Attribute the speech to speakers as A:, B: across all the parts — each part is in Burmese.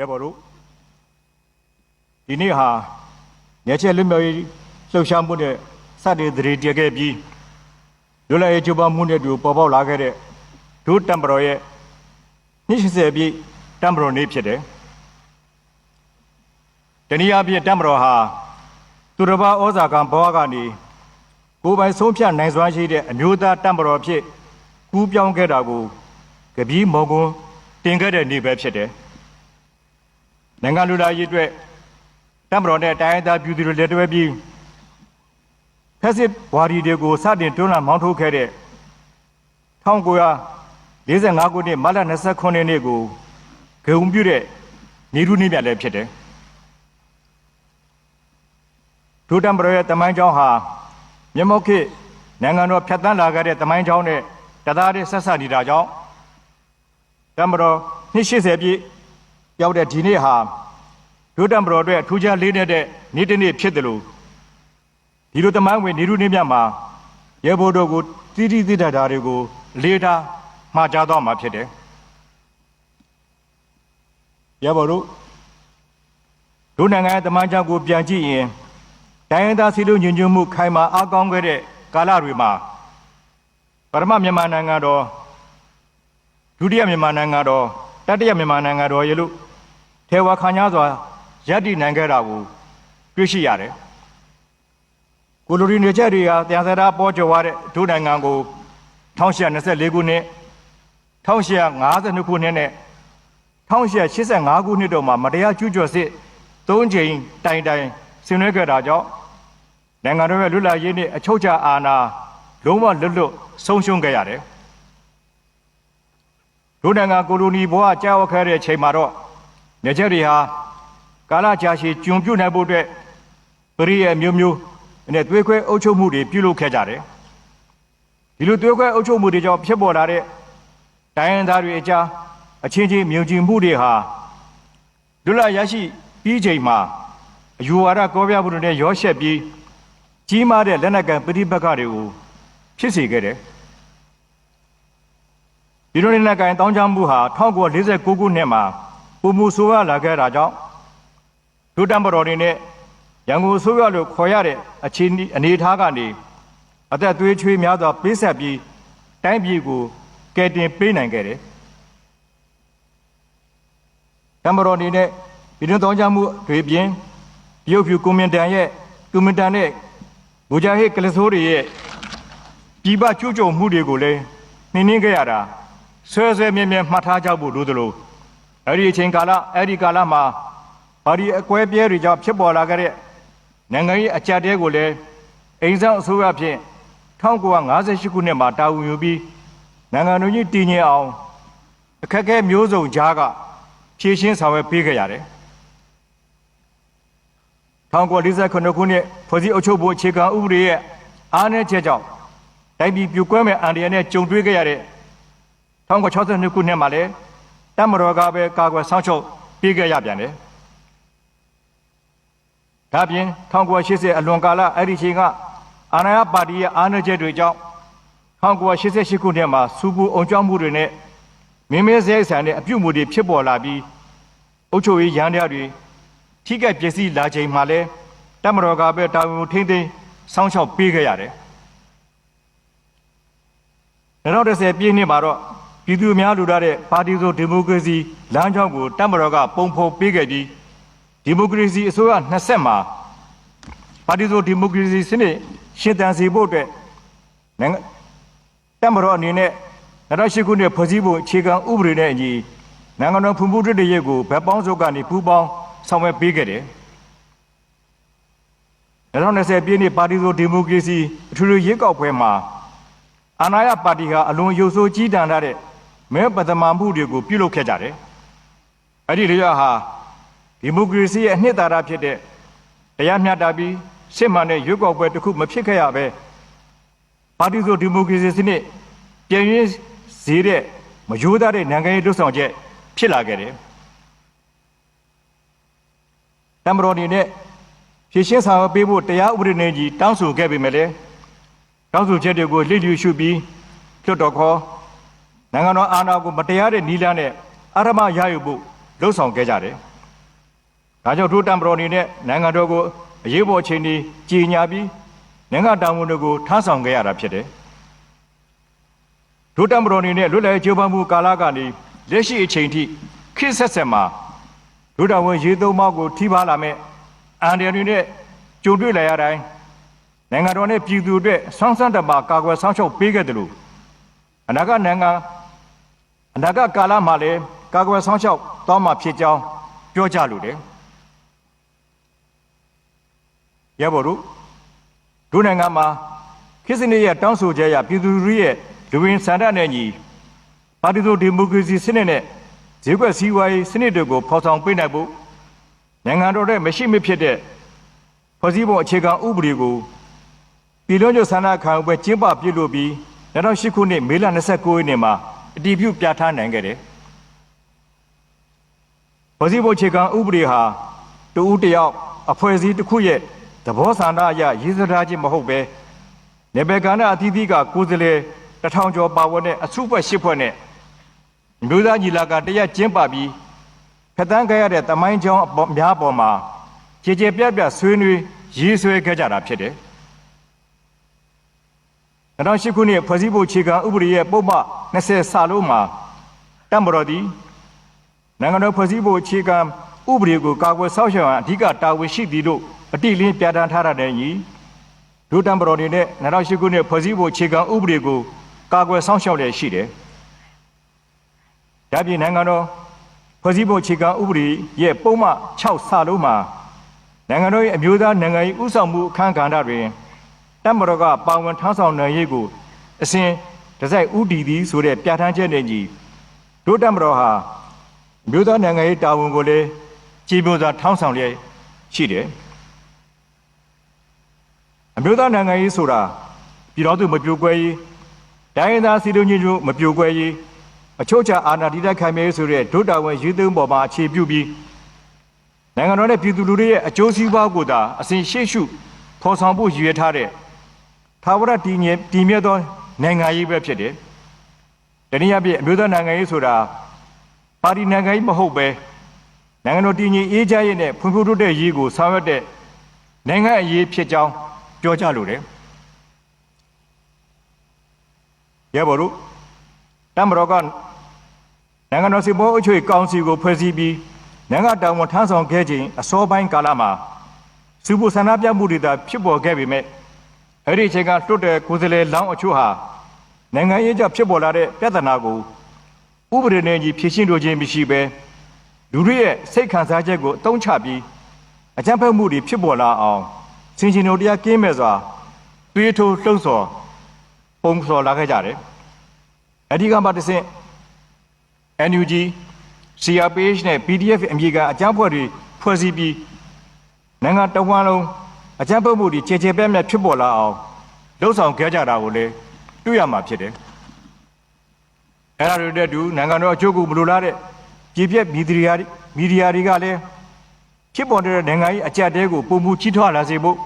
A: ရဲဘော်တို့ဒီနေ့ဟာညချက်လွတ်မြောက်ရေးလှုပ်ရှားမှုနဲ့စတင်သတိတည်ခဲ့ပြီးလွတ်လပ်ရေးကြိုးပမ်းမှုနဲ့တူပေါ်ပေါက်လာခဲ့တဲ့ဒုတမ်ပရောရဲ့20ပြည့်တမ်ပရောနေ့ဖြစ်တယ်။တနည်းအားဖြင့်တမ်ပရောဟာသူတစ်ပါးဩဇာကံဘဝကနေကိုယ်ပိုင်ဆုံးဖြတ်နိုင်စွမ်းရှိတဲ့အမျိုးသားတမ်ပရောဖြစ်ကူးပြောင်းခဲ့တာကိုကပီးမော်ကွန်းတင်ခဲ့တဲ့နေ့ပဲဖြစ်တယ်။ နိုင်ငံလူသားရေးအတွက်တမတော်နဲ့တိုင်းရင်းသားပြည်သူတွေလက်တွဲပြီးဖက်စစ်ဝါဒီတွေကိုစတင်တွန်းလှန်မောင်းထုတ်ခဲ့တဲ့1945ခုနှစ်မတ်လ29ရက်နေ့ကိုဂုဏ်ပြုတဲ့နေရုနေ့မြတ်လည်းဖြစ်တယ်။ဒုတမတော်ရဲ့တမိုင်းကြောင်းဟာမြမောက်ခေတ်နိုင်ငံတော်ဖြတ်တန်းလာခဲ့တဲ့တမိုင်းကြောင်းနဲ့တသားတည်းဆက်ဆက်နေတာကြောင့်တမတော်280ပြည့် ရောက်တဲ့ဒီနေ့ဟာဒုတံပတော်အတွက်ထူးခြားလေးနေတဲ့နေ့တစ်နေ့ဖြစ်တယ်လို့ဒီလိုတမန်ဝင်နေရုနေမြတ်မှာရေဘိုးတို့ကိုတိတိတိတတာတွေကိုအလေးထားမှာကြားတော့မှာဖြစ်တယ်။ရေဘိုးတို့ဒုနိုင်ငံရဲ့တမန်ကြောင့်ကိုပြန်ကြည့်ရင်တိုင်းရင်းသားစီလုံးညွညွတ်မှုခိုင်မာအားကောင်းခဲ့တဲ့ကာလတွေမှာပရမမြန်မာနိုင်ငံတော်ဒုတိယမြန်မာနိုင်ငံတော်တတိယမြန်မာနိုင်ငံတော်ရေလို့ ထေဝါခံရစွာရပ်တည်နိုင်ခဲ့တာကိုတွေ့ရှိရတယ်။ကိုလိုရီနေချက်တွေကတရားစရာပေါ်ကျော်သွားတဲ့ဒုနိုင်ငံကို1824ခုနှစ်1852ခုနှစ်နဲ့1885ခုနှစ်တို့မှာမတရားကျူးကျော်စစ်၃ချိန်တိုင်တိုင်ဆင်နွှဲခဲ့တာကြောင့်နိုင်ငံတော်ရဲ့လွတ်လပ်ရေးနဲ့အချုပ်အခြာအာဏာလုံးဝလွတ်လွတ်ဆုံးရှုံးခဲ့ရတယ်။ဒုနိုင်ငံကိုလိုနီဘဝကြာဝခဲ့တဲ့အချိန်မှာတော့ နေချက်တွေဟာကာလကြာရှည်ကျွံပြုတ်နိုင်ဖို့အတွက်ပရိယေမျိုးမျိုးနဲ့သွေးခွဲအုပ်ချုပ်မှုတွေပြုလုပ်ခဲ့ကြတယ်။ဒီလိုသွေးခွဲအုပ်ချုပ်မှုတွေကြောင့်ဖြစ်ပေါ်လာတဲ့တိုင်းရင်းသားတွေအကြားအချင်းချင်းမြုံကြည်မှုတွေဟာလွတ်လပ်ရရှိပြီးချိန်မှာအယူဝါဒကောပြမှုတွေနဲ့ရောရှက်ပြီးကြီးမားတဲ့လက်နက်ကန်ပဋိပက္ခတွေကိုဖြစ်စေခဲ့တယ်။ဒီလိုလက်နက်ကန်တောင်းချမှုဟာ1949ခုနှစ်မှာ ပုံမှုဆိုးရလာခဲ့တာကြောင့်ဒုတမ်ပတော်တွေနဲ့ရန်ကုန်ဆိုးရလို့ခေါ်ရတဲ့အခြေအနေထားကနေအသက်သွေးချွေးများစွာပေးဆက်ပြီးတိုင်းပြည်ကိုကယ်တင်ပေးနိုင်ခဲ့တယ်။တမ်ပတော်အနေနဲ့ပြည်တွင်းတောင်းကြမှုတွေပြင်တရုတ်ဖြူကွန်မန်တန်ရဲ့ကွန်မန်တန်နဲ့ဘူဂျာဟစ်ကလဆိုးတွေရဲ့ပြည်ပကျူးကျော်မှုတွေကိုလည်းနှင်းနှင်းခဲ့ရတာဆွဲဆွဲမြဲမြဲမှတ်ထားကြဖို့လိုသလို အဲ့ဒီအချိန်ကာလအဲ့ဒီကာလမှာပါတီအကွဲပြဲတွေကြောင့်ဖြစ်ပေါ်လာခဲ့တဲ့နိုင်ငံရေးအကြက်တဲကိုလည်းအိမ်ဆောင်အစိုးရဖြင့်1958ခုနှစ်မှာတာဝန်ယူပြီးနိုင်ငံတော်ကြီးတည်ငြိမ်အောင်အခက်အခဲမျိုးစုံကြားကဖြည့်ရှင်းဆောင်ရွက်ပေးခဲ့ရတယ်1949ခုနှစ်ဖွဲ့စည်းအုပ်ချုပ်ဖို့အခြေခံဥပဒေရဲ့အားနည်းချက်ကြောင့်တိုင်းပြည်ပြိုကွဲမဲ့အန္တရာယ်နဲ့ကြုံတွေ့ခဲ့ရတဲ့1962ခုနှစ်မှာလည်း တမတော်ကပဲကာကွယ်ဆောင်ချုပ်ပေးခဲ့ရပြန်တယ်။ဒါပြင်1980အလွန်ကာလအဲ့ဒီချိန်ကအာဏာရပါတီရဲ့အားနည်းချက်တွေကြောင့်1988ခုနှစ်မှာစူပူအုံကြွမှုတွေနဲ့မင်းမဲစဲဆန်တဲ့အပြုတ်မှုတွေဖြစ်ပေါ်လာပြီးအုပ်ချုပ်ရေးရန်တရားတွေထိခိုက်ပျက်စီးလာချိန်မှာလဲတမတော်ကပဲတာဝန်ထိန်းသိမ်းစောင့်ရှောက်ပေးခဲ့ရတယ်။2010ပြည့်နှစ်မှာတော့ ပြည်သူများလူထားတဲ့ပါတီစုံဒီမိုကရေစီလမ်းကြောင်းကိုတမတော်ကပုံဖော်ပေးခဲ့ပြီးဒီမိုကရေစီအစိုးရ20မှာပါတီစုံဒီမိုကရေစီစနစ်ရှင်သန်စေဖို့အတွက်နိုင်ငံတမတော်အနေနဲ့2008ခုနှစ်ဖွဲ့စည်းပုံအခြေခံဥပဒေနဲ့အညီနိုင်ငံတော်ဖွံ့ဖြိုးတိုးတက်ရေးကိုဗက်ပေါင်းစုံကနေပူးပေါင်းဆောင်ရွက်ပေးခဲ့တယ်2020ပြည့်နှစ်ပါတီစုံဒီမိုကရေစီအထွေထွေရွေးကောက်ပွဲမှာအာဏာရပါတီဟာအလွန်ရုပ်ဆိုးကြီးတန်တဲ့ မဲပဒမာမှုတွေကိုပြုလုပ်ခဲ့ကြတယ်။အဲ့ဒီလျော့ဟာဒီမိုကရေစီရဲ့အနှစ်သာရဖြစ်တဲ့တရားမျှတပြီးစစ်မှန်တဲ့ရွေးကောက်ပွဲတစ်ခုမဖြစ်ခဲ့ရပဲပါတီစုဒီမိုကရေစီစနစ်ပြန်ရင်းစေတဲ့မယိုးသားတဲ့နိုင်ငံရေးလွတ်ဆောင်ချက်ဖြစ်လာခဲ့တယ်။တမတော်နေနဲ့ဖြည့်ရှင်းဆောင်ပေးဖို့တရားဥပဒေနဲ့ကြီးတောင်းဆိုခဲ့ပေမဲ့လည်းတောင်းဆိုချက်တွေကိုလစ်လျူရှုပြီးလွတ်တော်ခေါ် နိုင်ငံတော်အာဏာကိုမတရားတဲ့နီလန်းနဲ့အာရမရယူဖို့လှုံ့ဆော်ခဲ့ကြတယ်။ဒါကြောင့်ထိုတံပတော်အနေနဲ့နိုင်ငံတော်ကိုအရေးပေါ်အခြေအနေကြီးညာပြီးနိုင်ငံတာဝန်တွေကိုထမ်းဆောင်ခဲ့ရတာဖြစ်တယ်ထိုတံပတော်အနေနဲ့လွတ်လပ်ရေးကြိုးပမ်းမှုကာလကနေလက်ရှိအချိန်ထိခေတ်ဆက်ဆက်မှာဒုတော်ဝန်ရေးသုံးပါးကိုထိပါလာမဲ့အန်ဒီတွေနဲ့ကြုံတွေ့လာရတိုင်းနိုင်ငံတော်နဲ့ပြည်သူအတွက်ဆောင်းဆန်းတပါကာကွယ်ဆောင်ရှောက်ပေးခဲ့တယ်လို့အနာဂတ်နိုင်ငံ အနာဂတ်ကာလမှာလည်းကာကွယ်ဆောင်ရှောက်တောင်းမှဖြစ်ကြောင်းပြောကြလို့တယ်ရပါတို့ဒုနိုင်ငံမှာခေတ်စနစ်ရဲ့တောင်းဆိုချက်အရပြည်သူလူရဲ့လူဝင်ဆန္ဒနဲ့ညီပါတီစုဒီမိုကရေစီစနစ်နဲ့ဈေးကွက်စည်းဝါးရေးစနစ်တွေကိုဖော်ဆောင်ပေးနိုင်ဖို့နိုင်ငံတော်ရဲ့မရှိမဖြစ်တဲ့ဖွဲ့စည်းပုံအခြေခံဥပဒေကိုပြည်လုံးကျွဆန္ဒခံယူပွဲကျင်းပပြုလုပ်ပြီး2008ခုနှစ်မေလ29ရက်နေ့မှာ အတည်ပြုပြဋ္ဌာန်းနိုင်ခဲ့တယ်။ဖွဲ့စည်းပုံအခြေခံဥပဒေဟာတူဦးတယောက်အဖွဲ့အစည်းတစ်ခုရဲ့သဘောဆန္ဒအရရေးစထားခြင်းမဟုတ်ပဲနေဘယ်ကဏ္ဍအသီးသီးကကိုယ်စားလှယ်တစ်ထောင်ကျော်ပါဝင်တဲ့အစုဖွဲ့ရှစ်ဖွဲ့နဲ့မျိုးသားညီလာခံတရက်ကျင်းပပြီးဖက်တန်းခဲ့ရတဲ့တမိုင်းကြောင်းအပေါ်များပေါ်မှာခြေခြေပြက်ပြက်ဆွေးနွေးရေးဆွဲခဲ့ကြတာဖြစ်တယ်။ 2008ခုနှစ်ဖွဲ့စည်းပုံအခြေခံဥပဒေရဲ့ပုံမှန်20စာလုံးမှာတမ္ပတော်သည်နိုင်ငံတော်ဖွဲ့စည်းပုံအခြေခံဥပဒေကိုကာကွယ်ဆောက်ရှောက်ရန်အဓိကတာဝန်ရှိသည်လို့အတိအလင်းပြဋ္ဌာန်းထားတဲ့ညီဒုတမ္ပတော်တွေနဲ့2008ခုနှစ်ဖွဲ့စည်းပုံအခြေခံဥပဒေကိုကာကွယ်ဆောက်ရှောက်လျက်ရှိတယ်။ဒါပြင်နိုင်ငံတော်ဖွဲ့စည်းပုံအခြေခံဥပဒေရဲ့ပုံမှန်6စာလုံးမှာနိုင်ငံတော်ရဲ့အမျိုးသားနိုင်ငံရေးဥဆောင်မှုအခမ်းကဏ္ဍတွင် တမ္ပတော်ကပါဝင်ထမ်းဆောင်နိုင်ရေးကိုအစဉ်တစိုက်ဥတီသည်ဆိုတဲ့ပြဋ္ဌာန်းချက်နဲ့ညီဒုတမ္ပတော်ဟာအမျိုးသားနိုင်ငံရေးတာဝန်ကိုလည်းကြည်ပြိုစွာထောင်းဆောင်လျက်ရှိတယ်အမျိုးသားနိုင်ငံရေးဆိုတာပြည်တော်သူမပြိုကွဲရေးတိုင်းရင်းသားစီလုံးချင်းတို့မပြိုကွဲရေးအချို့ချအာဏာတည်တဲ့ခံမြဲဆိုတဲ့ဒုတာဝန်ရေးသွင်းပေါ်မှာအခြေပြုပြီးနိုင်ငံတော်နဲ့ပြည်သူလူထုရဲ့အကျိုးစီးပွားကိုသာအစဉ်ရှေ့ရှုဖော်ဆောင်ဖို့ရည်ရွယ်ထားတဲ့ သာဝရတည်ငြိမ်တည်မြဲသောနိုင်ငံရေးပဲဖြစ်တယ်။တနည်းအားဖြင့်အမျိုးသားနိုင်ငံရေးဆိုတာပါတီနိုင်ငံရေးမဟုတ်ပဲနိုင်ငံတော်တည်ငြိမ်အေးချမ်းရေးနဲ့ဖွံ့ဖြိုးတိုးတက်ရေးကိုဆောင်ရွက်တဲ့နိုင်ငံအရေးဖြစ်ကြောင်းပြောကြလိုတယ်။ရဲဘော်တို့တမတော်ကနိုင်ငံတော်စီပေါ်အချွေကောင်စီကိုဖွဲ့စည်းပြီးနိုင်ငံတော်ဝန်ထမ်းဆောင်ခဲ့ခြင်းအစောပိုင်းကာလမှာစုဖို့ဆန္ဒပြမှုတွေသာဖြစ်ပေါ်ခဲ့ပေမဲ့ အဲ့ဒီအချိန်ကလွတ်တဲ့ကိုယ်စားလှယ်လောင်းအချို့ဟာနိုင်ငံရေးကြောင့်ဖြစ်ပေါ်လာတဲ့ပြဿနာကိုဥပဒေနဲ့ကြီးဖြေရှင်းလိုခြင်းမရှိဘဲလူတွေရဲ့စိတ်ခံစားချက်ကိုအတုံးချပြီးအကြမ်းဖက်မှုတွေဖြစ်ပေါ်လာအောင်စင်ရှင်တို့တရားကင်းမဲ့စွာတွေးထိုးလှုံ့ဆော်ပုံဆော်လာခဲ့ကြတယ်အဓိကမှတစ်ဆင့် NUG CRPH နဲ့ PDF အမည်ကအကြမ်းဖွဲ့တွေဖွဲ့စည်းပြီးနိုင်ငံတော်ဝန်လုံး အကြမ်းဖက်မှုတွေခြေခြေပြက်ပြက်ဖြစ်ပေါ်လာအောင်လှုံ့ဆော်ခဲ့ကြတာကိုလည်းတွေ့ရမှာဖြစ်တယ်။အဲဒါတွေတဲ့တူနိုင်ငံတော်အကျိုးကိုမလိုလားတဲ့ပြည်ပြက်မီဒီယာမီဒီယာတွေကလည်းဖြစ်ပေါ်တဲ့နိုင်ငံရေးအကြက်တဲကိုပုံမှုကြီးထွားလာစေဖို့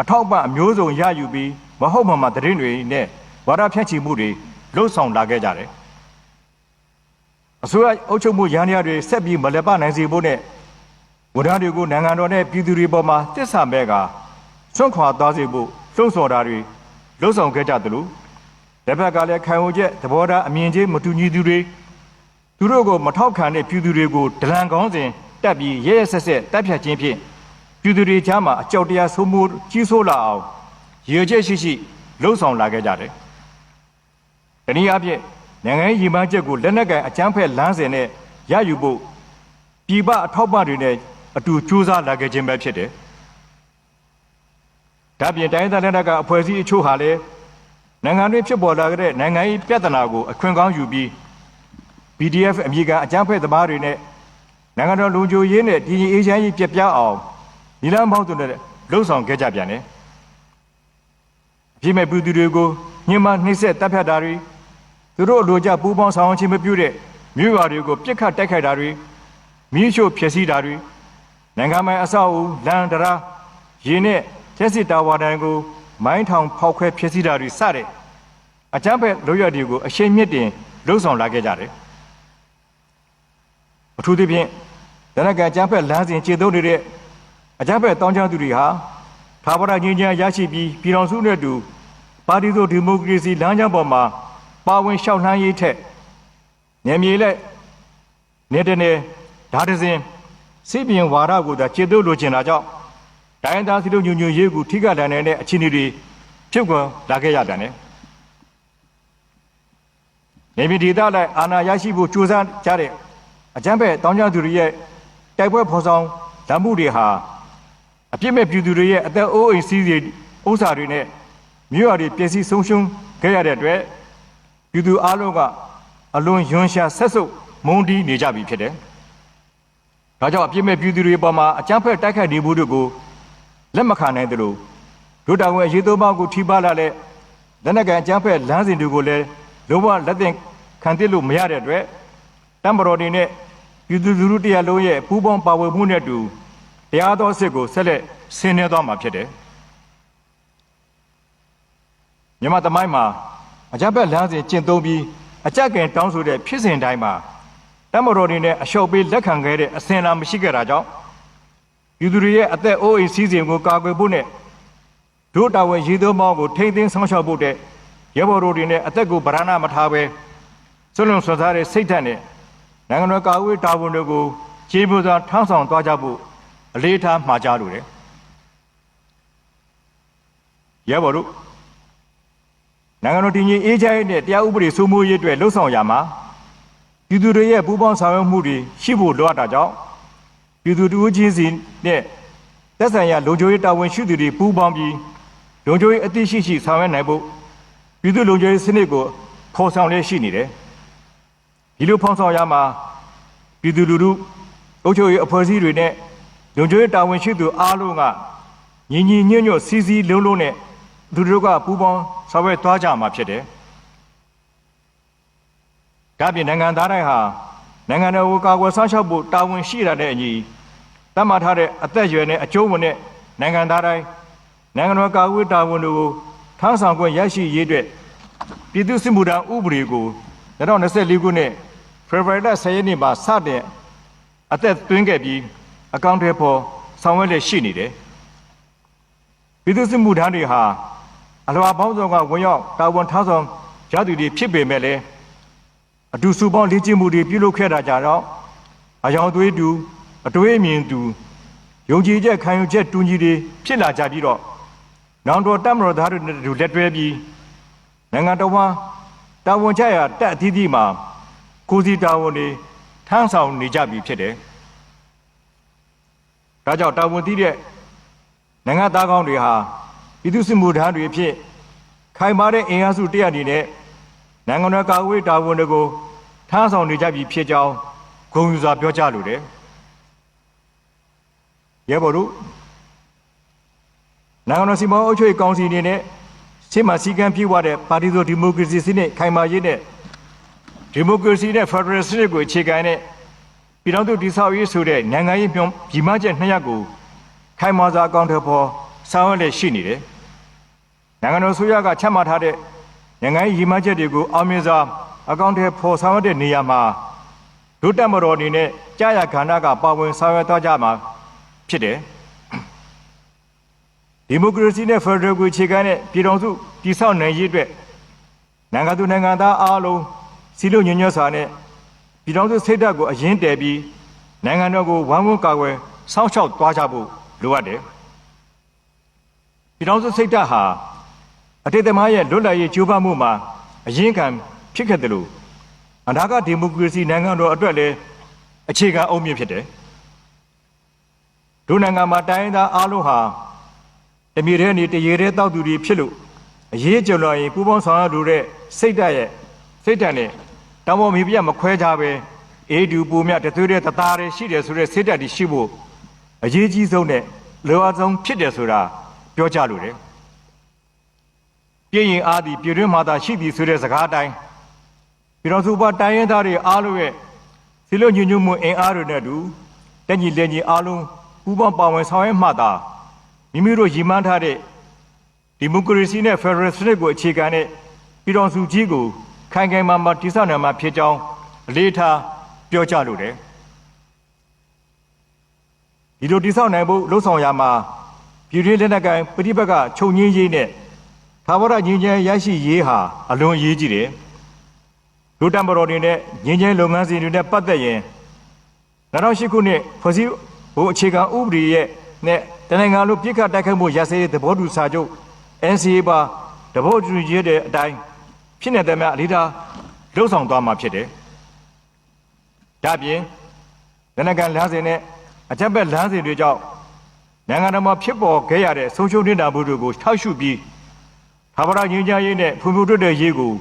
A: အထောက်ပံ့အမျိုးစုံရယူပြီးမဟုတ်မှမှသတင်းတွေနဲ့ဝါဒဖြန့်ချီမှုတွေလှုံ့ဆော်လာခဲ့ကြတယ်။အစိုးရအုပ်ချုပ်မှုရန်ရတွေဆက်ပြီးမလည်ပနိုင်စေဖို့နဲ့ဝန်ထမ်းတွေကိုနိုင်ငံတော်နဲ့ပြည်သူတွေပေါ်မှာတစ္ဆာမဲ့က စွန့်ခွာသွားစေဖို့လှုံ့ဆော်တာတွေလှုံ့ဆော်ခဲ့ကြသလိုတစ်ဖက်ကလည်းခံဝန်ချက်သဘောထားအမြင်ချင်းမတူညီသူတွေသူတို့ကိုမထောက်ခံတဲ့ပြည်သူတွေကိုဒလန်ကောင်းစဉ်တက်ပြီးရဲရဲဆက်ဆက်တပ်ဖြတ်ခြင်းဖြင့်ပြည်သူတွေကြားမှာအကြောက်တရားဆိုးမှုကြီးဆိုးလာအောင်ရည်ရွယ်ချက်ရှိရှိလှုံ့ဆော်လာခဲ့ကြတယ်။တနည်းအားဖြင့်နိုင်ငံရေးရည်မှန်းချက်ကိုလက်နက်ကင်အကြမ်းဖက်လမ်းစဉ်နဲ့ရယူဖို့ပြည်ပအထောက်ပံ့တွေနဲ့အတူကြိုးစားလာခဲ့ခြင်းပဲဖြစ်တယ်။ ဒါပြင်တိုင်းသားလက်နက်ကအဖွဲ့အစည်းအချို့ဟာလည်းနိုင်ငံတွင်းဖြစ်ပေါ်လာတဲ့နိုင်ငံရေးပြဿနာကိုအခွင့်ကောင်းယူပြီး BDF အမည်ကအကြမ်းဖက်သမားတွေနဲ့နိုင်ငံတော်လူမျိုးရေးနဲ့တည်ငြိမ်အေးချမ်းရေးပြပြအောင်ညီလန်းပေါင်းစုံနဲ့လှုံ့ဆော်ခဲ့ကြပြန်တယ်။အပြစ်မဲ့ပြည်သူတွေကိုညှဉ်းပန်းနှိပ်စက်တပ်ဖြတ်တာတွေသူတို့အလိုကျပူးပေါင်းဆောင်ခြင်းမပြုတဲ့မြို့ရွာတွေကိုပြစ်ခတ်တိုက်ခိုက်တာတွေမိရှို့ဖျက်ဆီးတာတွေနိုင်ငံပိုင်အဆောက်အဦလန်ဒရာရေနဲ့ ကျက်စစ်တာဝါတန်ကိုမိုင်းထောင်ဖောက်ခွဲဖျက်ဆီးတာတွေစတဲ့အကြမ်းဖက်လုပ်ရတွေကိုအရှိန်မြင့်တင်လှုံ့ဆော်လာခဲ့ကြတယ်။အထူးသဖြင့်တနက်ကန်အကြမ်းဖက်လမ်းစဉ်ခြေသုံးနေတဲ့အကြမ်းဖက်တောင်းချသူတွေဟာသာဝရငြိမ်းချမ်းရရှိပြီးပြည်တော်စုနဲ့အတူပါတီစုဒီမိုကရေစီလမ်းကြောင်းပေါ်မှာပါဝင်လျှောက်လှမ်းရေးထက်နေမြေလက်နေတနေဓာတ်စဉ်စိတ်ပြင်ဝါဒကိုသာခြေသုံးလိုချင်တာကြောင့် ဒိုင်းသားစီတို့ညွညွရေးကိုထိကတန်တဲ့အခြေအနေတွေဖြစ်ပေါ်လာခဲ့ရတယ်နဲ့နေပြည်ဒေသလိုက်အာဏာရရှိဖို့ကြိုးစားကြတဲ့အကြမ်းဖက်တောင်းကြသူတွေရဲ့တိုက်ပွဲဖော်ဆောင်ဓာတ်မှုတွေဟာအပြစ်မဲ့ပြည်သူတွေရဲ့အသက်အိုးအိမ်စီးစီဥစ္စာတွေနဲ့မြို့ရွာတွေပျက်စီးဆုံးရှုံးခဲ့ရတဲ့အတွက်ပြည်သူအလုံးကအလွန်ယွန်ရှာဆက်ဆုပ်မုန်းတီးနေကြပြီဖြစ်တယ်။ဒါကြောင့်အပြစ်မဲ့ပြည်သူတွေပေါ်မှာအကြမ်းဖက်တိုက်ခိုက်နေမှုတို့ကို လက်မခံနိုင်သလိုဒုတာဝန်အရေးသုံးပါးကိုထိပါလာတဲ့လက်နက်ကန်အကြမ်းဖက်လမ်းစဉ်တွေကိုလည်းလုံးဝလက်သင့်ခံသိလို့မရတဲ့အတွက်တမ္ပတော်တွေနဲ့ပြည်သူလူထုတရားလုံးရဲ့ပူးပေါင်းပါဝင်မှုနဲ့အတူတရားတော်စစ်ကိုဆက်လက်ဆင်းနွှဲသွားမှာဖြစ်တယ်။မြန်မာသမိုင်းမှာအကြမ်းဖက်လမ်းစဉ်ကျင့်သုံးပြီးအကြက်ကင်တောင်းဆိုတဲ့ဖြစ်စဉ်တိုင်းမှာတမ္ပတော်တွေနဲ့အလျှော့ပေးလက်ခံခဲ့တဲ့အစဉ်အလာမရှိခဲ့တာကြောင့် ပြည်သူတွေရဲ့အသက်အိုးအိမ်စီးစိမ်ကိုကာကွယ်ဖို့နဲ့ဒုတာဝန်ရည်သွမောင်းကိုထိမ့်သိမ်းဆောင်ရှောက်ဖို့တဲ့ရဲဘော်တို့တွေနဲ့အသက်ကိုဗရဏမထားပဲဆွလွန်ဆွစားတဲ့စိတ်ဓာတ်နဲ့နိုင်ငံတော်ကာကွယ်တာဝန်တွေကိုခြေပူစွာထမ်းဆောင်သွားကြဖို့အလေးထားမှာကြားလိုတယ်ရဲဘော်တို့နိုင်ငံတော်တည်ငြိမ်အေးချမ်းရေးနဲ့တရားဥပဒေစိုးမိုးရေးအတွက်လှုံ့ဆော်ရမှာပြည်သူတွေရဲ့ပူးပေါင်းဆောင်ရွက်မှုတွေရှိဖို့လိုအပ်တာကြောင့် ပြည်သူတူချင်းစီနဲ့သက်ဆိုင်ရာလုံခြုံရေးတာဝန်ရှိသူတွေပူးပေါင်းပြီးလုံခြုံရေးအသိရှိရှိဆောင်ရွက်နိုင်ဖို့ပြည်သူလုံခြုံရေးစနစ်ကိုဖော်ဆောင်လျက်ရှိနေတယ်ဒီလိုဖော်ဆောင်ရမှာပြည်သူလူထုအုပ်ချုပ်ရေးအဖွဲ့အစည်းတွေနဲ့လုံခြုံရေးတာဝန်ရှိသူအားလုံးကညီညီညွတ်ညွတ်စီစီလုံးလုံးနဲ့သူတို့ကပူးပေါင်းဆောင်ရွက်သွားကြမှာဖြစ်တယ်ဒါပြင်နိုင်ငံသားတိုင်းဟာ နိုင်ငံတော်ကိုကာကွယ်စောင့်ရှောက်ဖို့တာဝန်ရှိတာတဲ့အညီတတ်မှတ်ထားတဲ့အသက်အရွယ်နဲ့အကျိုးဝင်တဲ့နိုင်ငံသားတိုင်းနိုင်ငံတော်ကာကွယ်တာဝန်တွေကိုထမ်းဆောင်ခွင့်ရရှိရေးအတွက်ပြည်သူ့စစ်မှုထမ်းဥပဒေကို2024ခုနှစ်ဖေဖော်ဝါရီလ10ရက်နေ့မှာစတင်အသက်သွင်းခဲ့ပြီးအကောင့်တွေပေါ်ဆောင်ရွက်လက်ရှိနေတယ်ပြည်သူ့စစ်မှုထမ်းတွေဟာအလွာပေါင်းစုံကဝင်ရောက်တာဝန်ထမ်းဆောင်ရသူတွေဖြစ်ပေမဲ့လည်း အတူစုပေါင်းလေ့ကျင့်မှုတွေပြုလုပ်ခဲ့တာကြတော့အယောင်သွေးတူအတွေးအမြင်တူယုံကြည်ချက်ခံယူချက်တူညီတွေဖြစ်လာကြပြီးတော့နောင်တော်တမတော်သားတွေနဲ့တူလက်တွဲပြီးနိုင်ငံတော်မှာတာဝန်ချရာတက်အသီးသီးမှာကိုစီတာဝန်တွေထမ်းဆောင်နေကြပြီဖြစ်တယ်။ဒါကြောင့်တာဝန်သီးတဲ့နိုင်ငံသားကောင်းတွေဟာပြည်သူ့စစ်မှုထမ်းတွေဖြစ်ခိုင်မာတဲ့အင်အားစုတရက်အနေနဲ့ နိုင်ငံတော်ကာကွယ်တာဝန်တွေကိုထမ်းဆောင်နေကြပြီဖြစ်ကြောင်းဂုဏ်ယူစွာပြောကြားလိုတယ်။ရဲဘော်တို့နိုင်ငံတော်စီမံအုပ်ချုပ်ရေးကောင်စီအနေနဲ့ရှင်းမှစည်းကမ်းပြည့်ဝတဲ့ပါတီစုဒီမိုကရေစီစနစ်ခိုင်မာရေးနဲ့ဒီမိုကရေစီနဲ့ဖက်ဒရယ်စနစ်ကိုအခြေခံတဲ့ပြည်ထောင်စုတည်ဆောက်ရေးဆိုတဲ့နိုင်ငံရေးမြုံကြီးမားချက်နှစ်ရပ်ကိုခိုင်မာစွာအကောင့်ထဲပေါ်ဆောင်ရွက်လက်ရှိနေတယ်။နိုင်ငံတော်ဆိုရကချမှတ်ထားတဲ့ နိုင်ငံရေးရည်မှန်းချက်တွေကိုအောင်မြင်စွာအကောင့်ထဲပေါ်ဆောင်ရွက်တဲ့နေရာမှာဒုတက်မတော်အနေနဲ့ကြာရခန္ဓာကပါဝင်ဆောင်ရွက်သွားကြမှာဖြစ်တယ်။ဒီမိုကရေစီနဲ့ဖက်ဒရယ်ကိုအခြေခံတဲ့ပြည်ထောင်စုတည်ဆောက်နိုင်ရေးအတွက်နိုင်ငံသူနိုင်ငံသားအားလုံးစီလို့ညွညွတ်စွာနဲ့ပြည်ထောင်စုစိတ်ဓာတ်ကိုအရင်တည်ပြီးနိုင်ငံတော်ကိုဝမ်းဝန်းကာကွယ်စောင့်ရှောက်သွားကြဖို့လိုအပ်တယ်။ပြည်ထောင်စုစိတ်ဓာတ်ဟာ အတိတ်သမိုင်းရဲ့လွတ်လပ်ရေးကြိုးပမ်းမှုမှာအရင်ကံဖြစ်ခဲ့တယ်လို့အနာဂတ်ဒီမိုကရေစီနိုင်ငံတော်အတွက်လည်းအခြေခံအုံမြင့်ဖြစ်တယ်။ဒုနိုင်ငံမှာတိုင်းသားအားလုံးဟာတမီတဲ့နေတရေတဲ့တောက်သူတွေဖြစ်လို့အရေးကြလွန်ရင်ပူပေါင်းဆောင်ရလို့တဲ့စိတ်ဓာတ်ရဲ့စိတ်ဓာတ်နဲ့တောင်ပေါ်မိပြမခွဲကြပဲအေးဒူပူမြတသွေးတဲ့တသားတွေရှိတယ်ဆိုတဲ့စိတ်ဓာတ်တွေရှိဖို့အရေးကြီးဆုံးနဲ့လောအပ်ဆုံးဖြစ်တယ်ဆိုတာပြောကြလို့တယ် ပြည့်ရင်အားသည်ပြည်တွင်းမှာသာရှိသည်ဆိုတဲ့စကားအတိုင်းပြည်တော်စုပါတိုင်းရင်းသားတွေအားလုံးရဲ့စီလို့ညွညွမှုအင်အားတွေနဲ့အတူတက်ညီလက်ညီအားလုံးပူးပေါင်းပါဝင်ဆောင်ရွက်မှသာမိမိတို့ရည်မှန်းထားတဲ့ဒီမိုကရေစီနဲ့ဖက်ဒရယ်စနစ်ကိုအခြေခံတဲ့ပြည်တော်စုကြီးကိုခိုင်ခိုင်မာမာတည်ဆောက်နိုင်မှာဖြစ်ကြောင်းအလေးထားပြောကြားလိုတယ်ဒီလိုတိဆောက်နိုင်ဖို့လှုံ့ဆော်ရမှာပြည်တွင်းလက်နက်ကိုင်ပဋိပက္ခချုပ်ငြင်းရေးနဲ့ သာဝရငြင်းချမ်းရရှိရေးဟာအလွန်အရေးကြီးတယ်ဒုတမတော်တွေနဲ့ငြင်းချမ်းလုပ်ငန်းစဉ်တွေနဲ့ပတ်သက်ရင်2008ခုနှစ်ဖွဲ့စည်းပုံအခြေခံဥပဒေရဲ့နဲ့တနင်္ဂနွေလိုပြစ်ခတ်တိုက်ခိုက်မှုရစဲသဘောတူစာချုပ် NCA ပါသဘောတူညီတဲ့အတိုင်းဖြစ်နေတဲ့များအလေးထားလှုံ့ဆော်သွားမှာဖြစ်တယ်ဒါပြင်လက်နက်ကန်လမ်းစဉ်နဲ့အကြက်ဘက်လမ်းစဉ်တွေကြောင့်နိုင်ငံတော်မှာဖြစ်ပေါ်ခဲ့ရတဲ့ဆုံးရှုံးနေတာမှုတွေကိုထောက်ရှုပြီး သာဝရငြိမ်းချမ်းရေးနဲ့ဖွံ့ဖြိုးတိုးတက်ရေးကို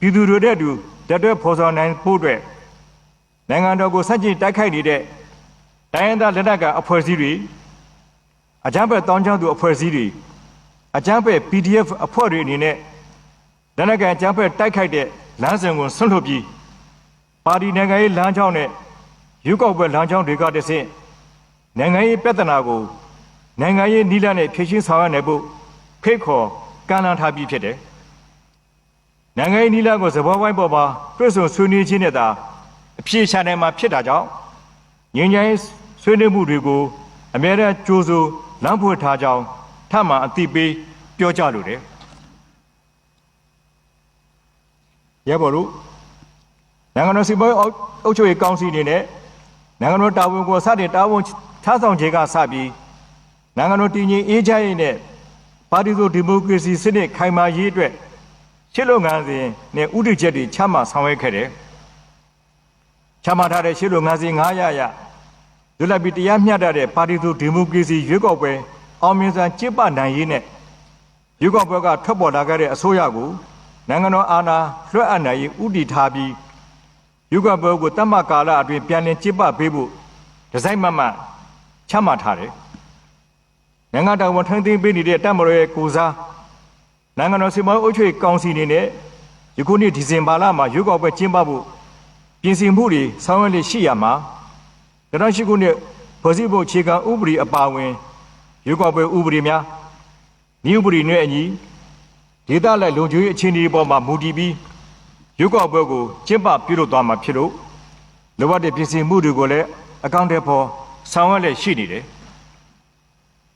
A: ပြည်သူတွေနဲ့အတူတက်တွဲဖော်ဆောင်နိုင်ဖို့အတွက်နိုင်ငံတော်ကိုစန့်ကျင်တိုက်ခိုက်နေတဲ့တိုင်းရင်းသားလက်နက်ကန်အဖွဲ့အစည်းတွေအကြမ်းဖက်တောင်းချမ်းသူအဖွဲ့အစည်းတွေအကြမ်းဖက် PDF အဖွဲ့တွေအနေနဲ့လက်နက်ကန်အကြမ်းဖက်တိုက်ခိုက်တဲ့လမ်းစဉ်ကိုဆွန့်လွတ်ပြီးပါတီနိုင်ငံရေးလမ်းကြောင်းနဲ့ရွေးကောက်ပွဲလမ်းကြောင်းတွေကတဆင့်နိုင်ငံရေးပြဿနာကိုနိုင်ငံရေးနိလန့်နဲ့ဖြေရှင်းဆောင်ရွက်နိုင်ဖို့ဖိတ်ခေါ် ကမ်းလှမ်းထားပြီးဖြစ်တယ်။နိုင်ငံရေးနိလန့်ကိုသဘောဝိုင်းပေါ်မှာတွဲဆုံဆွေးနွေးခြင်းနဲ့သာအပြည့်ချနိုင်မှာဖြစ်တာကြောင့်ငြိမ်းချမ်းရေးဆွေးနွေးမှုတွေကိုအမြဲတမ်းကြိုးစိုးလမ်းဖွင့်ထားကြောင်းထပ်မံအသိပေးပြောကြားလိုတယ်။ရဲဘော်တို့နိုင်ငံတော်စီမံအုပ်ချုပ်ရေးကောင်စီအနေနဲ့နိုင်ငံတော်တာဝန်ကိုစတင်တာဝန်ထားဆောင်ခြင်းကစပြီးနိုင်ငံတော်တည်ငြိမ်အေးချမ်းရေးနဲ့ ပါတီစုဒီမိုကရေစီစနစ်ခိုင်မာရေးအတွက်ရှစ်လုပ်ငန်းစဉ်နဲ့ဥတီချက်တွေချမှတ်ဆောင်ရွက်ခဲ့တယ်။ချမှတ်ထားတဲ့ရှစ်လုပ်ငန်းစဉ်900ရလွတ်လပ်ပြီးတရားမျှတတဲ့ပါတီစုဒီမိုကရေစီရွေးကောက်ပွဲအောင်မြင်စွာကျင်းပနိုင်ရေးနဲ့ရွေးကောက်ပွဲကထွက်ပေါ်လာခဲ့တဲ့အစိုးရကိုနိုင်ငံတော်အာဏာလွှဲအပ်နိုင်ရေးဥတီထားပြီးယူကပွဲကိုတတ်မှတ်ကာလအတွင်းပြန်လည်ကျင်းပပေးဖို့ဒီဇိုင်းမှတ်မှတ်ချမှတ်ထားတယ်။ နိုင်ငံတော်ဝန်ထမ်းသိမ်းပေးနေတဲ့တပ်မတော်ရဲ့ကိုစားနိုင်ငံတော်စီမံအုပ်ချုပ်ရေးကောင်စီအနေနဲ့ယခုနှစ်ဒီဇင်ဘာလမှာရွေးကောက်ပွဲကျင်းပဖို့ပြင်ဆင်မှုတွေဆောင်ရွက်လရှိရမှာ2008ခုနှစ်ဖွဲ့စည်းပုံအခြေခံဥပဒေအပါအဝင်ရွေးကောက်ပွဲဥပဒေများဤဥပဒေနဲ့အညီဒေသလိုက်လုံခြုံရေးအခြေအနေပေါ်မှာမူတည်ပြီးရွေးကောက်ပွဲကိုကျင်းပပြုလုပ်သွားမှာဖြစ်လို့လိုအပ်တဲ့ပြင်ဆင်မှုတွေကိုလည်းအကောင့်တွေပေါ်ဆောင်ရွက်လက်ရှိနေတယ်။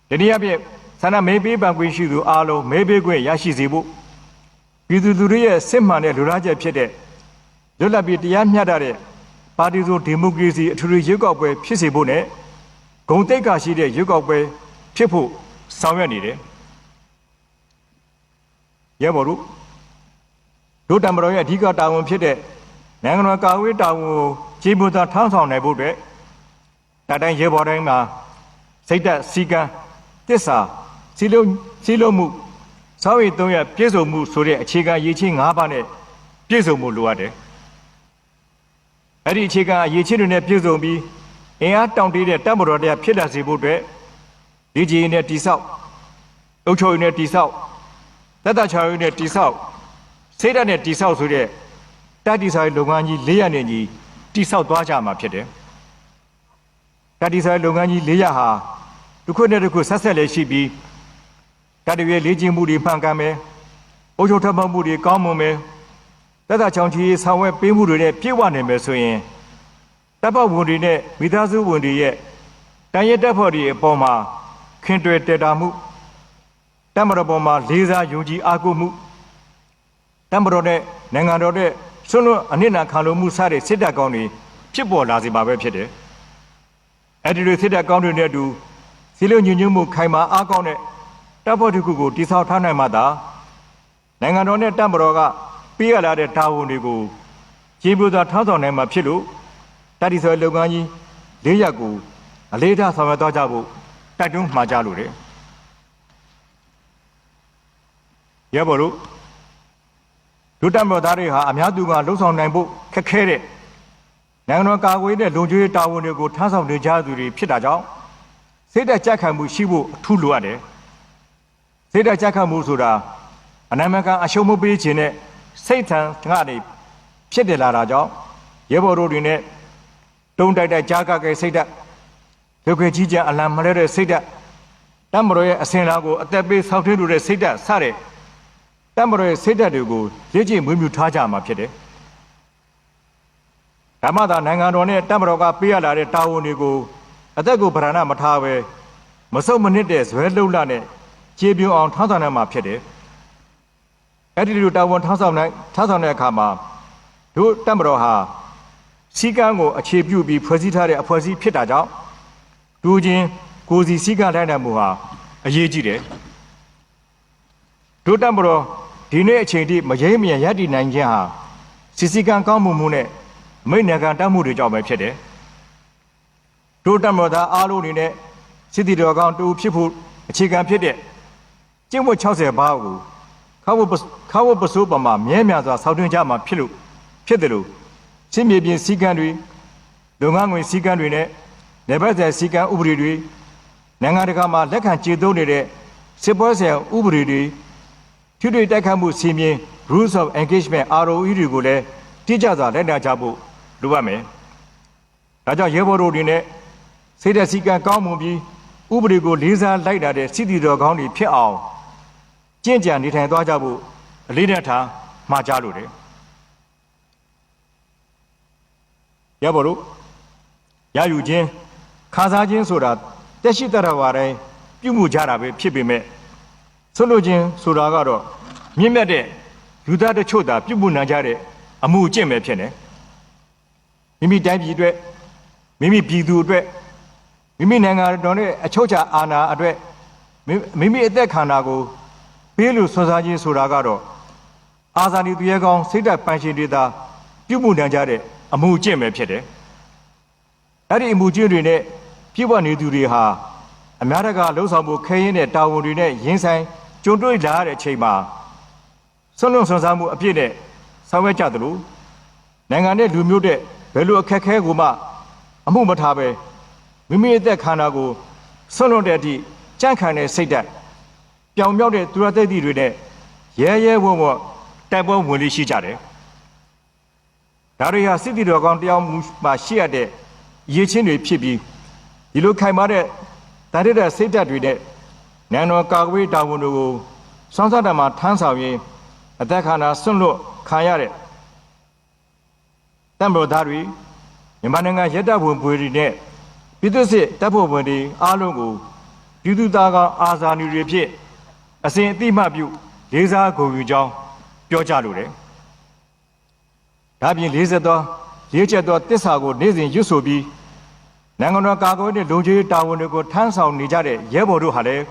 A: ဒီနေ့အပြည့်ဆန္ဒမေးပေးပန်ခွင့်ရှိသူအားလုံးမေးပေးခွင့်ရရှိစေဖို့ပြည်သူလူထုရဲ့စစ်မှန်တဲ့လူလားချက်ဖြစ်တဲ့လွတ်လပ်ပြီးတရားမျှတတဲ့ပါတီစုဒီမိုကရေစီအထူးရွေးကောက်ပွဲဖြစ်စေဖို့နဲ့ဂုံတိတ်ခါရှိတဲ့ရွေးကောက်ပွဲဖြစ်ဖို့ဆောင်ရွက်နေတယ်။ရဲဘော်တို့ဒုတမတော်ရဲ့အဓိကတာဝန်ဖြစ်တဲ့နိုင်ငံတော်ကာကွယ်တာဝန်ကိုကြီးမှုသာထောင်းဆောင်နိုင်ဖို့အတွက်တတိုင်းရဲဘော်တိုင်းမှာစိတ်သက်စီကံ တစ္ဆာစီလုံးစီလုံးမှုစောင့်ရည်သုံးရပြည့်စုံမှုဆိုတဲ့အခြေခံရည်ချင်း၅ပါးနဲ့ပြည့်စုံမှုလိုအပ်တယ်။အဲ့ဒီအခြေခံရည်ချင်းတွေနဲ့ပြည့်စုံပြီးအင်အားတောင့်တတဲ့တပ်မတော်တရားဖြစ်လာစေဖို့အတွက်ဒီကြီးနဲ့တိဆောက်အုပ်ချုပ်ရေးနဲ့တိဆောက်သက်သာချော်ရေးနဲ့တိဆောက်စိတ်ဓာတ်နဲ့တိဆောက်ဆိုတဲ့တတိဆိုင်လုပ်ငန်းကြီး၄ရနဲ့ညီတိဆောက်သွားကြမှာဖြစ်တယ်။တတိဆိုင်လုပ်ငန်းကြီး၄ရဟာ တစ်ခုနဲ့တစ်ခုဆက်ဆက်လေးရှိပြီးတတရွေလေ့ကျင့်မှုတွေမှန်ကန်မယ်။အုပ်ချုပ်ထပ်မှုတွေကောင်းမွန်မယ်။သက်သာချောင်ချီဆောင်ဝဲပေးမှုတွေနဲ့ပြည့်ဝနိုင်မယ်ဆိုရင်တပ်ဖွဲ့ဝင်တွေနဲ့မိသားစုဝင်တွေရဲ့တန်ရဲတပ်ဖွဲ့တွေအပေါ်မှာခင်တွယ်တည်တာမှုတပ်မတော်ပေါ်မှာလေးစားယုံကြည်အားကိုးမှုတမတော်နဲ့နိုင်ငံတော်နဲ့ဆွလွန်အနစ်နာခံလို့မှုစတဲ့စစ်တပ်ကောင်းတွေဖြစ်ပေါ်လာစေပါပဲဖြစ်တယ်။အဲဒီလိုစစ်တပ်ကောင်းတွေနဲ့အတူ စီလုံးညွညွမှုခိုင်မာအားကောင်းတဲ့တပ်ဖွဲ့တစ်ခုကိုတိဆောက်ထားနိုင်မှသာနိုင်ငံတော်နဲ့တပ်မတော်ကပေးရလာတဲ့တာဝန်တွေကိုကျေပွေစွာထောက်ဆောင်နိုင်မှာဖြစ်လို့တတိဆွဲလုပ်ငန်းကြီး၄ရပ်ကိုအလေးထားဆောင်ရွက်သွားကြဖို့တိုက်တွန်းမှာကြလို့တယ်။ရပါလို့ဒုတက်မတော်သားတွေဟာအများသူကလှုပ်ဆောင်နိုင်ဖို့ခက်ခဲတဲ့နိုင်ငံတော်ကာကွယ်တဲ့လုံခြုံရေးတာဝန်တွေကိုထမ်းဆောင်နေကြသူတွေဖြစ်တာကြောင့် စိတ်သက်ကြက်ခံမှုရှိဖို့အထူးလိုအပ်တယ်။စိတ်သက်ကြက်ခံမှုဆိုတာအနာမကန်အရှုံးမပေးခြင်းနဲ့စိတ်ထံကနေဖြစ်တယ်လာတာကြောင့်ရဲဘော်တို့တွေနဲ့တုံတိုက်တိုက်ကြားကကဲစိတ်သက်ဒုက္ခကြီးကြအလံမလဲတဲ့စိတ်သက်တမတော်ရဲ့အစဉ်လာကိုအသက်ပေးဆောက်ထင်းလို့တဲ့စိတ်သက်စတဲ့တမတော်ရဲ့စိတ်ဓာတ်တွေကိုလေ့ကျင့်မွေးမြူထားကြမှာဖြစ်တယ်။ဓမ္မသာနိုင်ငံတော်နဲ့တမတော်ကပေးရလာတဲ့တာဝန်တွေကို အသက်ကိုဗရဏမထားပဲမဆုတ်မနစ်တဲ့ဇွဲလှုပ်လှနဲ့ခြေပြုံအောင်ထောင်းဆောင်နိုင်မှာဖြစ်တယ်အဲ့ဒီလိုတာဝန်ထောင်းဆောင်နိုင်ထောင်းဆောင်တဲ့အခါမှာတို့တက်မတော်ဟာစီကံကိုအခြေပြုပြီးဖွဲ့စည်းထားတဲ့အဖွဲ့အစည်းဖြစ်တာကြောင့်လူချင်းကိုယ်စီစီကံတိုင်းနိုင်မှုဟာအရေးကြီးတယ်တို့တက်မတော်ဒီနေ့အချိန်ထိမရိမ့်မရရည်တည်နိုင်ခြင်းဟာစီစီကံကောင်းမှုမှုနဲ့အမိတ်နယ်ကံတတ်မှုတွေကြောင့်ပဲဖြစ်တယ် တို့တက်မတော်သားအားလုံးအနေနဲ့စစ်တီတော်ကောင်းတူဖြစ်ဖို့အခြေခံဖြစ်တဲ့ကျင့်ဝတ်60ပါးကိုခါဝတ်ပခါဝတ်ပစိုးပမာမြဲမြံစွာဆောက်တွင်းကြမှာဖြစ်လို့ဖြစ်တယ်လို့စစ်မြေပြင်စည်းကမ်းတွေလုပ်ငန်းဝင်စည်းကမ်းတွေနဲ့နေဘက်ဆိုင်စည်းကမ်းဥပဒေတွေနိုင်ငံတကာမှာလက်ခံကျေသုံးနေတဲ့စစ်ပွဲဆိုင်ဥပဒေတွေထွေထွေတိုက်ခတ်မှုစီမင်း rules of engagement ROE တွေကိုလည်းတိကျစွာလက်နက်ကြဖို့လိုအပ်မယ်။ဒါကြောင့်ရဲဘော်တို့တွေနဲ့ စိတ်သက်စည်းကမ်းကောင်းမွန်ပြီးဥပဒေကိုလေးစားလိုက်တာတဲ့စစ်တီတော်ကောင်းတွေဖြစ်အောင်ကြင့်ကြံနေထိုင်သွားကြဖို့အလေးနဲ့ထားမှာကြားလိုတယ်။ရဲဘော်တို့ရယူခြင်းခါစားခြင်းဆိုတာတက်ရှိတရဝါတိုင်းပြုမှုကြတာပဲဖြစ်ပေမဲ့ဆွလို့ခြင်းဆိုတာကတော့မြင့်မြတ်တဲ့လူသားတချို့သာပြုမှုနိုင်ကြတဲ့အမှုအကျင့်ပဲဖြစ်နေမိမိတိုင်းပြည်အတွက်မိမိပြည်သူအတွက် မိမိနိုင်ငံတော်နဲ့အချုပ်ချာအာဏာအတွက်မိမိမိအသက်ခန္ဓာကိုပေးလို့ဆွစားခြင်းဆိုတာကတော့အာဇာနည်သူရဲကောင်းစိတ်ဓာတ်ပန်ရှင်တွေသာပြုမှုနိုင်ကြတဲ့အမှုအကျင့်ပဲဖြစ်တယ်အဲ့ဒီအမှုကျင့်တွေနဲ့ပြည့်ဝနေသူတွေဟာအများတကာလှုပ်ဆောင်မှုခဲရင်တဲ့တာဝန်တွေနဲ့ရင်ဆိုင်ကြုံတွေ့လာရတဲ့အချိန်မှာဆွလွန်ဆွန်စားမှုအပြည့်နဲ့ဆောင်ရွက်ကြသလိုနိုင်ငံနဲ့လူမျိုးတဲ့ဘယ်လိုအခက်ခဲကိုမှအမှုမထားပဲ မိမိအသက်ခန္ဓာကိုဆွလွန်တဲ့အထိကြန့်ခံတဲ့စိတ်ဓာတ်ပြောင်မြောက်တဲ့သူရသက်တိတွေနဲ့ရဲရဲဝံ့ဝံ့တိုက်ပွဲဝင်လေးရှိကြတယ်ဒါတွေဟာစစ်တီတော်ကောင်းတယောက်မှရှိရတဲ့ရည်ချင်းတွေဖြစ်ပြီးဒီလိုခိုင်မာတဲ့တန်တဲ့စိတ်ဓာတ်တွေနဲ့နိုင်ငံတော်ကာကွယ်တာဝန်တွေကိုစောင့်စားတမှာထမ်းဆောင်ရင်းအသက်ခန္ဓာဆွန့်လွတ်ခံရတဲ့တမ္ပတော်သားတွေမြန်မာနိုင်ငံရဲတပ်ဖွဲ့ပွေတွေနဲ့ ပြည်သူ့စစ်တပ်ဖွဲ့ဝင်တွေအားလုံးကိုပြည်သူသားကောင်အာဇာနည်တွေဖြစ်အစဉ်အတိမပြုလေးစားဂုဏ်ယူကြောင်းပြောကြလိုတယ်။ဒါပြင်လေးဆက်သောရေးချက်သောတစ္ဆာကိုနေ့စဉ်ရွတ်ဆိုပြီးနိုင်ငံတော်ကာကွယ်တဲ့လုံခြုံရေးတာဝန်တွေကိုထမ်းဆောင်နေကြတဲ့ရဲဘော်တို့ဟာလည်း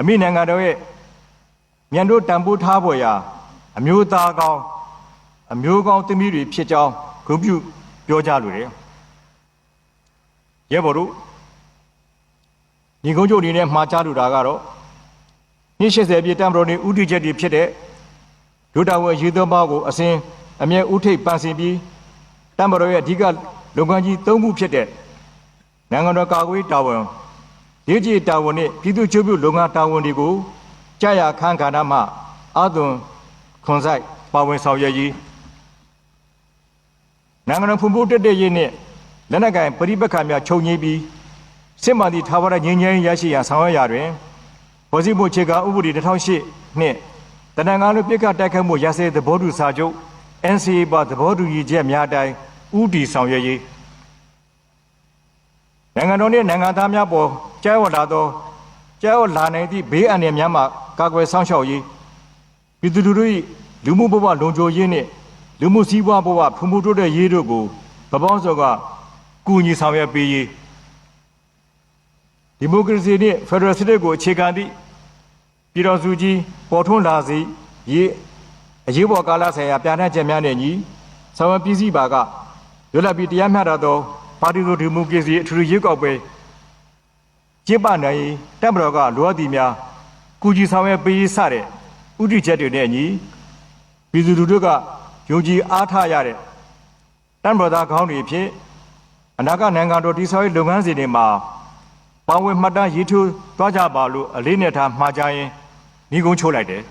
A: အမိနိုင်ငံတော်ရဲ့မြန်တို့တန်ဖိုးထားပေါ်ရာအမျိုးသားကောင်းအမျိုးကောင်းသမီးတွေဖြစ်ကြောင်းဂုဏ်ပြုပြောကြလိုတယ် ရဲဘော်တို့ညီကုန်းချုပ်အနေနဲ့မှာကြားလိုတာကတော့နှစ်80ပြည့်တမ်ဘရိုနေဥတီချက်တွေဖြစ်တဲ့ဒုတာဝရေသောပေါကိုအစဉ်အမြဲဥထိပ်ပန်းစင်ပြီးတမ်ဘရိုရဲ့အဓိကလုပ်ငန်းကြီး၃ခုဖြစ်တဲ့နိုင်ငံတော်ကာကွယ်တာဝန်ဒေသကြီးတာဝန်နဲ့ပြည်သူ့ချုပ်ပြုလုပ်ငန်းတာဝန်တွေကိုကြာရခန်းခန္ဓာမှအာသွန်ခွန်ဆိုင်ပါဝင်ဆောင်ရွက်ရေးနိုင်ငံတော်ဖွံ့ဖြိုးတက်တဲ့ရေးနဲ့ လက်နက်ကင်ပရိပက္ခများချုပ်ငြိမ်းပြီးစစ်မှန်သည့်ထာဝရငြိမ်းချမ်းရေးရရှိရန်ဆောင်ရွက်ရာတွင်ပေါ်စီမှုခြေကဥပဒေ2008နှင့်တနင်္ဂနွေပြစ်ကတိုက်ခတ်မှုရစဲသဘောတူစာချုပ် NCA ပါသဘောတူညီချက်များအတိုင်းဥတီဆောင်ရွက်ရေးနိုင်ငံတော်နှင့်နိုင်ငံသားများပေါ်ကြားဝလာသောကြားဝလာနိုင်သည့်ဘေးအန္တရာယ်များမှကာကွယ်ဆောင်ရှောက်ရေးပြည်သူလူထု၏လူမှုဘဝလုံခြုံရေးနှင့်လူမှုစည်းဝါးဘဝဖွံ့ဖြိုးတိုးတက်ရေးတို့ကိုဗပောင်းစောက ကူညီဆောင်ရွက်ပေးရေးဒီမိုကရေစီနှင့်ဖက်ဒရယ်စနစ်ကိုအခြေခံသည့်ပြည်တော်စုကြီးပေါ်ထွန်းလာစေရေးအရေးပေါ်ကာလဆိုင်ရာပြဋ္ဌာန်းချက်များနဲ့ညီဆောင်ရွက်ပြည်စည်းပါကလွတ်လပ်ပြီးတရားမျှတသောပါတီစုဒီမိုကရေစီအထူးရွေးကောက်ပွဲကျင်းပနိုင်ရေးတပ်မတော်ကလိုအပ်သည့်များကူညီဆောင်ရွက်ပေးစတဲ့ဥတီချက်တွေနဲ့အညီပြည်သူလူထုကယုံကြည်အားထားရတဲ့တမ်ဘရသားခေါင်းတွေဖြစ် အနာဂတ်နိုင်ငံတော်တည်ဆောက်ရေးလုပ်ငန်းစဉ်တွေမှာပါဝင်မှတ်တမ်းရေးထိုးသွားကြပါလို့အလေးနဲ့ထားမှားကြရင်ညီကုန်းချိုးလိုက်တယ်